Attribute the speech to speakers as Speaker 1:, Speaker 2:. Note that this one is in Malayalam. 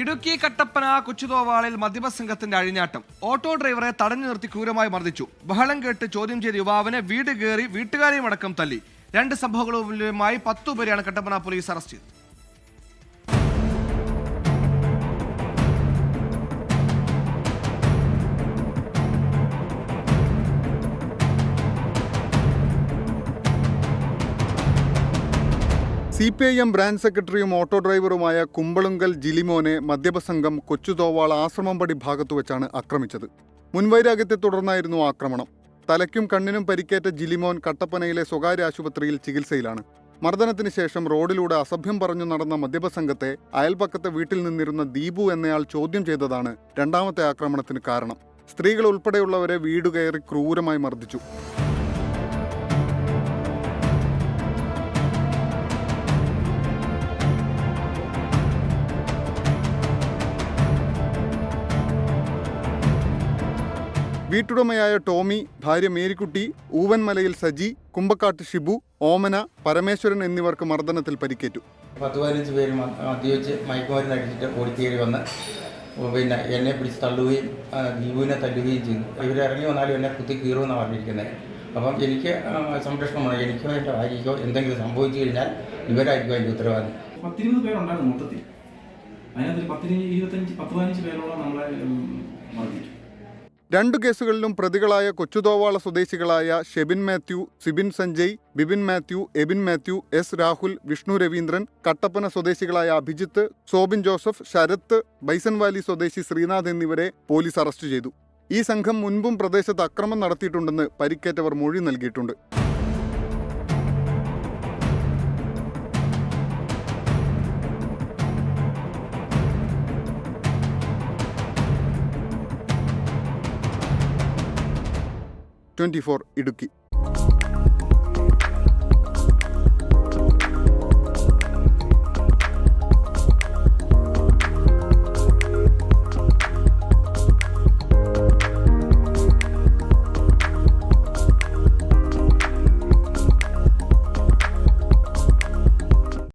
Speaker 1: ഇടുക്കി കട്ടപ്പന കൊച്ചുതോവാളിൽ മദ്യപ സംഘത്തിന്റെ അഴിഞ്ഞാട്ടം. ഓട്ടോ ഡ്രൈവറെ തടഞ്ഞു നിർത്തി ക്രൂരമായി മർദ്ദിച്ചു. ബഹളം കേട്ട് ചോദ്യം ചെയ്ത യുവാവിനെ വീട് കയറി വീട്ടുകാരെയും അടക്കം തല്ലി. രണ്ട് സംഭവങ്ങളുമായി പത്തു പേരെയാണ് കട്ടപ്പന പോലീസ് അറസ്റ്റ് ചെയ്തത്.
Speaker 2: C P I M branch സെക്രട്ടറിയും ഓട്ടോ ഡ്രൈവറുമായ കുമ്പളുങ്കൽ ജിലിമോനെ മദ്യപസംഘം കൊച്ചുതോവാൾ ആശ്രമംപടി ഭാഗത്തു വെച്ചാണ് ആക്രമിച്ചത്. മുൻവൈരാഗ്യത്തെ തുടർന്നായിരുന്നു ആക്രമണം. തലയ്ക്കും കണ്ണിനും പരിക്കേറ്റ ജിലിമോൻ കട്ടപ്പനയിലെ സ്വകാര്യ ആശുപത്രിയിൽ ചികിത്സയിലാണ്. മർദ്ദനത്തിന് ശേഷം റോഡിലൂടെ അസഭ്യം പറഞ്ഞു നടന്ന മദ്യപസംഘത്തെ അയൽപക്കത്തെ വീട്ടിൽ നിന്നിരുന്ന ദീപു എന്നയാൾ ചോദ്യം ചെയ്തതാണ് രണ്ടാമത്തെ ആക്രമണത്തിന് കാരണം. സ്ത്രീകൾ ഉൾപ്പെടെയുള്ളവരെ വീട് കയറി ക്രൂരമായി മർദ്ദിച്ചു. വീട്ടുടമയായ ടോമി ഭാര്യ മേരിക്കുട്ടി ഊവൻമലയിൽ സജി കുമ്പക്കാട്ട് ഷിബു ഓമന പരമേശ്വരൻ എന്നിവർക്ക് മർദ്ദനത്തിൽ പരിക്കേറ്റു.
Speaker 3: പത്ത് പതിനഞ്ച് പേര് മദ്യവെച്ച് മദ്യപിച്ച് മയക്കുമരുന്ന് അടിച്ചിട്ട് ഓടിക്കേറി വന്ന് പിന്നെ എന്നെ പിടിച്ച് തള്ളുകയും ദീപുവിനെ തല്ലുകയും ചെയ്തു. ഇവരിറങ്ങി വന്നാലും എന്നെ കുത്തി കീറുമെന്നാണ് പറഞ്ഞിരിക്കുന്നത് അപ്പം എനിക്ക് സംരക്ഷണം സംരക്ഷണമാണ് എനിക്കോ എന്റെ ഭാര്യയ്ക്കോ എന്തെങ്കിലും സംഭവിച്ചു കഴിഞ്ഞാൽ ഇവരായിരിക്കും അതിന്റെ ഉത്തരവാദി.
Speaker 4: പത്തിരുപത് പേരുണ്ടായിരുന്നു മൊത്തത്തിൽ. അതിനകത്ത് പത്തിന് ഇരുപത്തഞ്ച് പത്ത് പതിനഞ്ച് പേരോളം നമ്മളെ മറന്നിട്ടു മർദ്ദിച്ചു.
Speaker 2: രണ്ടു കേസുകളിലും പ്രതികളായ കൊച്ചുതോവാള സ്വദേശികളായ ഷെബിൻ മാത്യു സിബിൻ സഞ്ജയ് ബിബിൻ മാത്യു എബിൻ മാത്യു എസ് രാഹുൽ വിഷ്ണു രവീന്ദ്രൻ കട്ടപ്പന സ്വദേശികളായ അഭിജിത്ത് സോബിൻ ജോസഫ് ശരത്ത് ബൈസൻവാലി സ്വദേശി ശ്രീനാഥ് എന്നിവരെ പോലീസ് അറസ്റ്റ് ചെയ്തു. ഈ സംഘം മുൻപും പ്രദേശത്ത് അക്രമം നടത്തിയിട്ടുണ്ടെന്ന് പരിക്കേറ്റവർ മൊഴി നൽകിയിട്ടുണ്ട്. ട്വന്റി ഇടുക്കി.